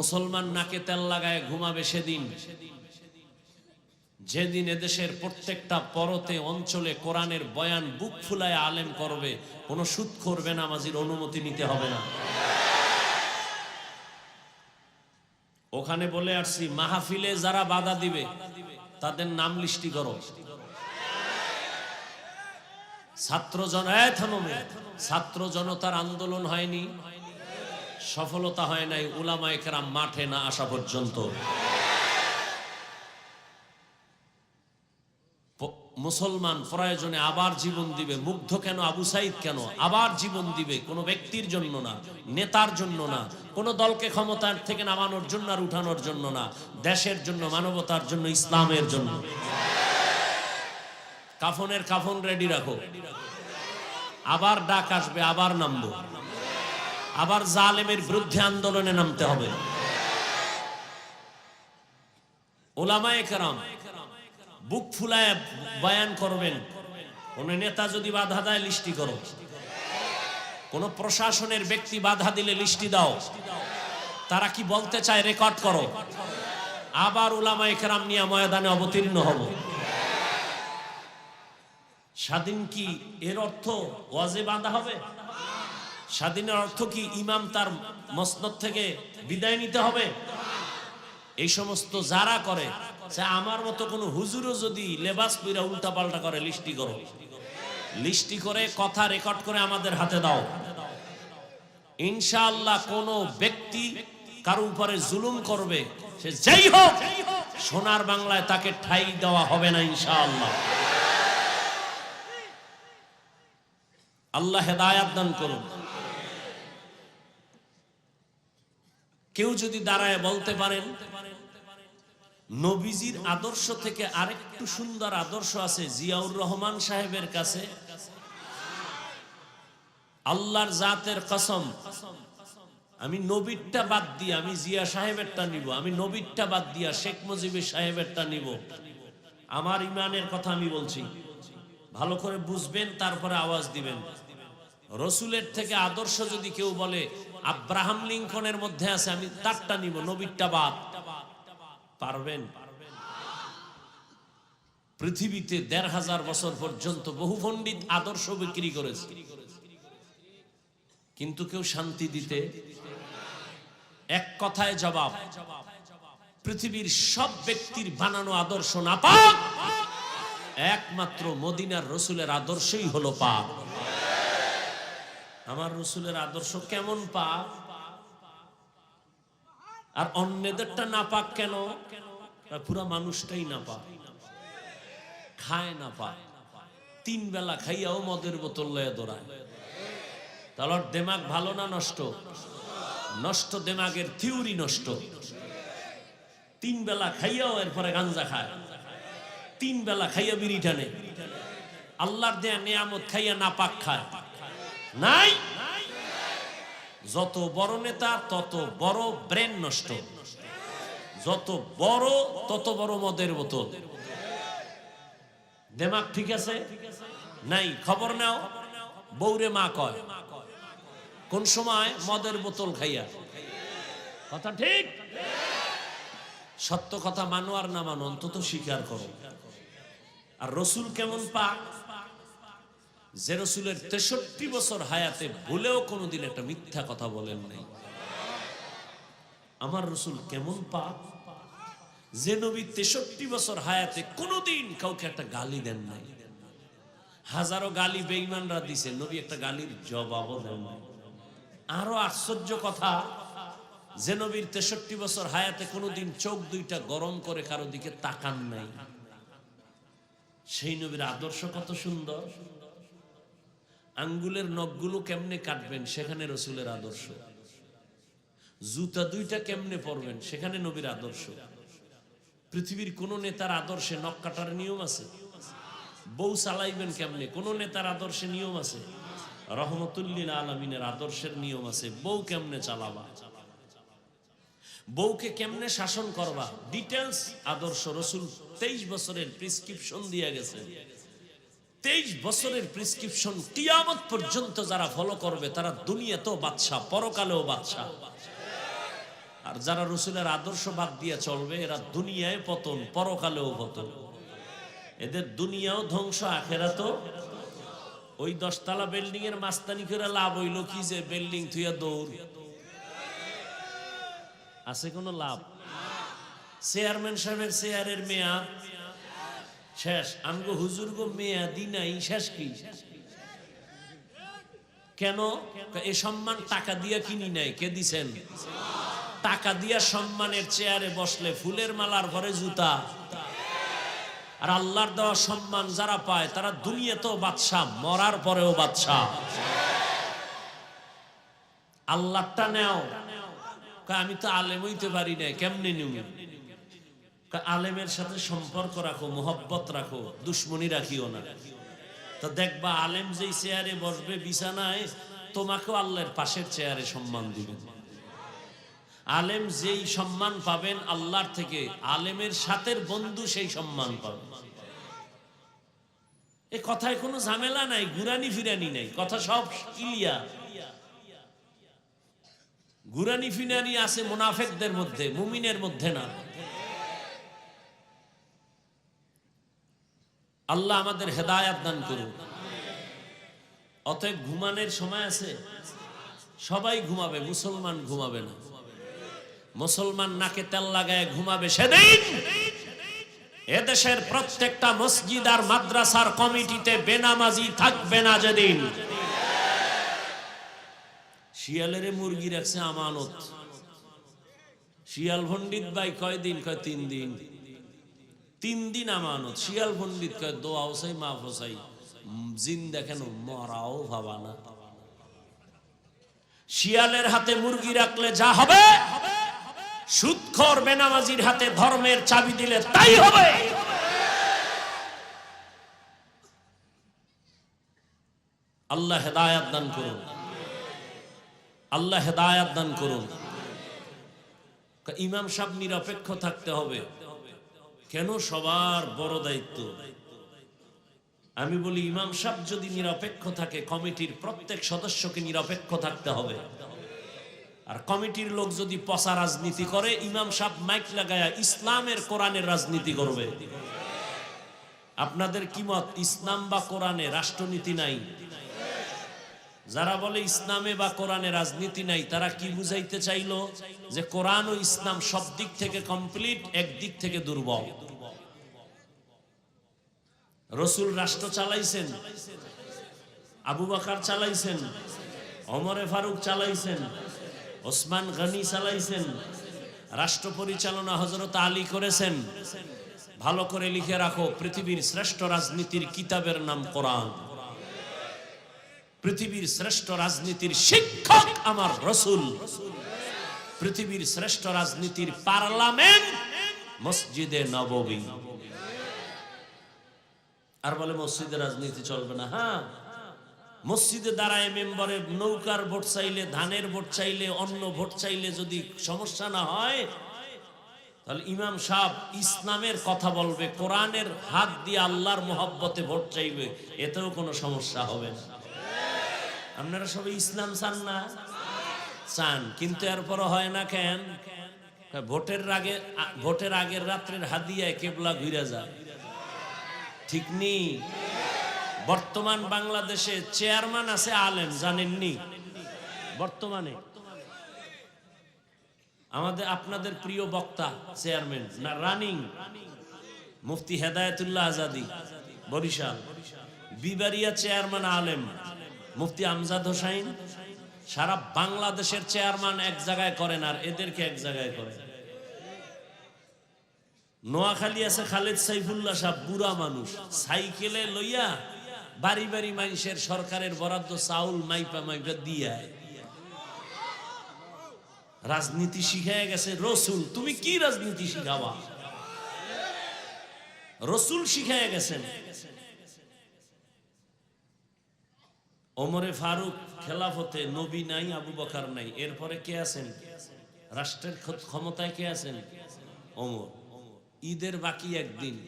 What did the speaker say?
মুসলমান নাকে তেল লাগায় ঘুমাবে সেদিন। যেদিন এদেশের প্রত্যেকটা পরতে, অঞ্চলে কোরআনের বয়ান বুক ফুলায় আলেম করবে, কোনো সুদ করবে না মাঝির অনুমতি নিতে হবে না। ওখানে বলে আসছি, মাহফিলে যারা বাধা দিবে, তাদের নাম লিস্টি করো। ছাত্র জন। ছাত্র জনতার আন্দোলন হয়নি। সফলতা হয় নাই উলামা একরাম মাঠে না আসা পর্যন্ত। মুসলমান প্রয়োজনে আবার জীবন দিবে, মুগ্ধ কেন, আবু সাইদ কেন? আবার জীবন দিবে, কোনো ব্যক্তির জন্য না, নেতার জন্য না, কোনো দলকে ক্ষমতার থেকে নামানোর জন্য আর উঠানোর জন্য না, দেশের জন্য, মানবতার জন্য, ইসলামের জন্য। কাফনের কাফন রেডি রাখো। আবার ডাক আসবে, আবার নামবো। আবার জালেমের বিরুদ্ধে আন্দোলনে নামতে হবে। বুক ফুলায় বয়ান করবেন, কোন নেতা যদি বাধা দেয় লিস্টি করো। কোন প্রশাসনের ব্যক্তি বাধা দিলে লিস্টি দাও। তারা কি বলতে চায়, রেকর্ড করো। আবার উলামায়ে কেরাম নিয়ে ময়দানে অবতীর্ণ হব। স্বাধীন কি এর অর্থ ওয়াজে বাঁধা হবে? স্বাধীনের অর্থ কি ইমাম তার মসনদ থেকে বিদায় নিতে হবে? এই সমস্ত যারা করে, সে আমার মতো কোনো হুজুরও যদি লেবাস পইরা উল্টা পাল্টা করে লিস্টি করো। লিস্টি করে কথা রেকর্ড করে আমাদের হাতে দাও। ইনশাআল্লাহ কোন ব্যক্তি কারও উপরে জুলুম করবে, সে যেই হোক, সোনার বাংলায় তাকে ঠাই দেওয়া হবে না ইনশাআল্লাহ। আল্লাহ হেদায়াত দান করুন। কেউ যদি দাঁড়ায় বলতে পারেন, নবীজির আদর্শ থেকে আরেকটু সুন্দর আদর্শ আছে জিয়াউর রহমান সাহেবের কাছে। আল্লাহর জাতের কসম, আমি নবীরটা বাদ দিয়ে, আমি জিয়া সাহেবেরটা নিব, আমি নবীরটা বাদ দিয়া শেখ মুজিবের সাহেবেরটা নিব। আমার ইমানের কথা আমি বলছি। ভালো করে বুঝবেন, তারপরে আওয়াজ দিবেন। রসুলের থেকে আদর্শ যদি কেউ বলে, আব্রাহাম লিঙ্কনের মধ্যে আছে, আমি তারটা নিব, নবীরটা বাদ। পারবেন? পৃথিবীতে দেড় হাজার বছর পর্যন্ত বহু পণ্ডিত আদর্শ বিক্রি করেছে। কিন্তু কেউ শান্তি দিতে এক কথায় জবাব, পৃথিবীর সব ব্যক্তির বানানো আদর্শ না পাক একমাত্র মদিনার রসুলের আদর্শই হলো পাপ আমার রসুলের আদর্শ কেমন পাপ আর অন্যদেরটা না পাক কেন? পুরা মানুষটাই না পাক। খায় না পাক। তিন বেলা খাইয়াও মদের বোতল লয়ে দৌড়ায়। তাহলে দেমাগ ভালো না নষ্ট? নষ্ট দেমাগের থিওরি নষ্ট। তিন বেলা খাইয়াও এরপরে গাঞ্জা খায়। তিন বেলা খাইয়া বিড়ি টানে। আল্লাহর দেয়া নিয়ামত খাইয়া না পাক খায়। নাই? যত বড় নেতা, তত বড় ব্রেন নষ্ট। যত বড়, তত বড় মদের বোতল। দেমাগ ঠিক আছে? নাই, খবর নাও। বৌরে মা কয়, কোন সময় মদের বোতল খাইয়া? কথা ঠিক? সত্য কথা মানো আর না মানো, অন্তত স্বীকার করো। আর রসুল কেমন পাক? যে রসুলের তেষট্টি বছর হায়াতে ভুলেও কোনোদিন একটা মিথ্যা কথা বলেন নাই। আমার রসুল কেমন পাক যে নবী তেষট্টি বছর হায়াতে কোনোদিন কাউকে একটা গালি দেন নাই। হাজারো গালি বেঈমানরা দিছে, নবী একটা গালির জবাবও দেন নাই। আরও আশ্চর্য কথা, যে নবীর তেষট্টি বছর হায়াতে কোনোদিন চোখ দুইটা গরম করে কারও দিকে তাকান নাই। সেই নবীর আদর্শ কত সুন্দর? আঙ্গুলের নখগুলো কেমনে কাটবেন? সেখানে রসুলের আদর্শ। জুতা দুইটা কেমনে পরবেন? সেখানে নবীর আদর্শ। পৃথিবীর কোন নেতার আদর্শে নখ কাটার নিয়ম আছে? বউ চালাইবেন কেমনে? কোন নেতার আদর্শে নিয়ম আছে? রহমতুল্লিল আলমিনের আদর্শের নিয়ম আছে, বউ কেমনে চালাবা? বউকে কেমনে শাসন করবা? ডিটেলস আদর্শ রসুল তেইশ বছরের প্রিসক্রিপশন দিয়ে গেছে তেইশ বছরের প্রিসক্রিপশন কিয়ামত পর্যন্ত যারা ফলো করবে, তারা দুনিয়াতেও বাদশাহ, পরকালেও বাদশাহ। আর যারা রসুলের আদর্শ বাদ দিয়ে চলবে, এরা দুনিয়ায় পতন, পরকালেও পতন। এদের দুনিয়াও ধ্বংস আখেরা তো ওই দশতলা বিল্ডিং এর মাস্তানি করে লাভ হইল কি যে বিল্ডিং থুইয়া দৌড়। আছে কোনো লাভ? চেয়ারম্যান সাহেবের চেয়ারের মেয়াদ। শেষ, আমগো হুজুর গো মেয়াদি নাই, শেষ কি? কেন? এই সম্মান টাকা দিয়া কিনি নাই, কে দিছেন? টাকা দিয়া সম্মানের চেয়ারে বসলে ফুলের মালার ঘরে জুতা। আর আল্লাহর দেওয়া সম্মান যারা পায়, তারা দুনিয়াতেও বাদশাহ, মরার পরেও বাদশাহ। আল্লাহটা নেও। আমি তো আলেম হইতে পারি না কেমনে নিউ আলেমের সাথে সম্পর্ক রাখো, মোহব্বত রাখো, দুশ্মনী রাখিও না। তো দেখবা আলেম যেই চেয়ারে বসবে বিছানায়, তোমাকেও আল্লাহর পাশের চেয়ারে সম্মান দিবেন আলেম যেই সম্মান পাবেন আল্লাহর থেকে, আলেমের সাথের বন্ধু সেই সম্মান পাবে। এ কথায় কোনো ঝামেলা নাই গুরানি ফিরানি নাই, কথা সব ক্লিয়ার। গুরানি ফিরানি আছে মুনাফেকদের মধ্যে, মুমিনের মধ্যে না। আল্লাহ আমাদের হেদায়াত দান করুন অতএব ঘুমানোর সময় আছে? সবাই ঘুমাবে, মুসলমান ঘুমাবে না। মুসলমান নাকে তেল লাগায় ঘুমাবে সেদিন। এদেশের প্রত্যেকটা মসজিদ আর মাদ্রাসার কমিটিতে বেনামাজি থাকবে না যেদিন। শিয়ালের মুরগি রাখছে আমানত। শিয়াল পণ্ডিত ভাই কয়দিন, কয় তিন দিন? তিন দিন আমানত, শিয়াল পণ্ডিত কয়, দোয়া হোসাই মা হোসাই জিন দেখেন মরাও ভাবা না। শিয়ালের হাতে মুরগি রাখলে যা হবে, সুৎখর বেনামাজির হাতে ধর্মের চাবি দিলে তাই হবে। আল্লাহ হেদায়াত দান করুন। আল্লাহ হেদায়াত দান করুন। ইমাম সাহেব নিরপেক্ষ থাকতে হবে। কেন সবার বড় দায়িত্ব? আমি বলি, ইমাম সাহেব যদি নিরপেক্ষ থাকে, কমিটির প্রত্যেক সদস্যকে নিরপেক্ষ থাকতে হবে। আর কমিটির লোক যদি পচা রাজনীতি করে, ইমাম সাহেব মাইক লাগায়া ইসলামের কোরআনের রাজনীতি করবে। আপনাদের কি মত, ইসলাম বা কোরআনে রাষ্ট্রনীতি নাই? যারা বলে ইসলামে বা কোরআনে রাজনীতি নাই, তারা কি বুঝাইতে চাইলো যে কোরআন ও ইসলাম সব দিক থেকে কমপ্লিট একদিক থেকে দুর্বল? রসুল রাষ্ট্র চালাইছেন, আবু বাকার চালাইছেন অমরে ফারুক চালাইছেন, ওসমান গানি চালাইছেন, রাষ্ট্র পরিচালনা হজরত আলী করেছেন। ভালো করে লিখে রাখো, পৃথিবীর শ্রেষ্ঠ রাজনীতির কিতাবের নাম কোরআন। পৃথিবীর শ্রেষ্ঠ রাজনীতির শিক্ষক আমার রসুল। পৃথিবীর শ্রেষ্ঠ রাজনীতির পার্লামেন্ট মসজিদে নববী। আর বলে, মসজিদে রাজনীতি চলবে না। হ্যাঁ। মসজিদে দাঁড়ায় মেম্বারে নৌকার ভোট চাইলে, ধানের ভোট চাইলে অন্য ভোট চাইলে যদি সমস্যা না হয়, তাহলে ইমাম সাহেব ইসলামের কথা বলবে, কোরআনের হাত দিয়ে আল্লাহর মোহব্বতে ভোট চাইবে। এতেও কোনো সমস্যা হবে না। আপনারা সবাই ইসলাম চান না? চান, কিন্তু এরপরও হয় না কেন? ভোটের আগে ভোটের আগের রাত্রের হাদিয়ায় কেবলা ঘুরে যায় ঠিক নেই বর্তমান বাংলাদেশে চেয়ারম্যান আছে আলেম, জানেননি? বর্তমানে। আমাদের, আপনাদের প্রিয় বক্তা, চেয়ারম্যান, না রানিং? মুফতি হেদায়তুল্লাহ আজাদি, বরিশাল। বিবারিয়া চেয়ারম্যান আলেম। মুফতি আমজাদ হোসাইন, সারা বাংলাদেশের চেয়ারম্যান এক জায়গায় করেন আর এদেরকে এক জায়গায় করে নোয়াখালী আছে খালেদ সাইফুল্লাহ সাহেব, বুড়া মানুষ। সাইকেলে লইয়া বাড়ি বাড়ি মানুষের সরকারের বরাদ্দ চাউল মাইপা মাইপা দিয়া। রাজনীতি শিখায় গেছে, রসুল, তুমি কি রাজনীতি শিখাবা? রসুল শিখায় গেছেন। ওমরে ফারুক খেলাফতে নবী নাই, আবু বকার নাই। এরপরে কে আছেন? রাষ্ট্রের ক্ষমতায় কে আছেন? ওমর। ঈদের বাকি একদিন।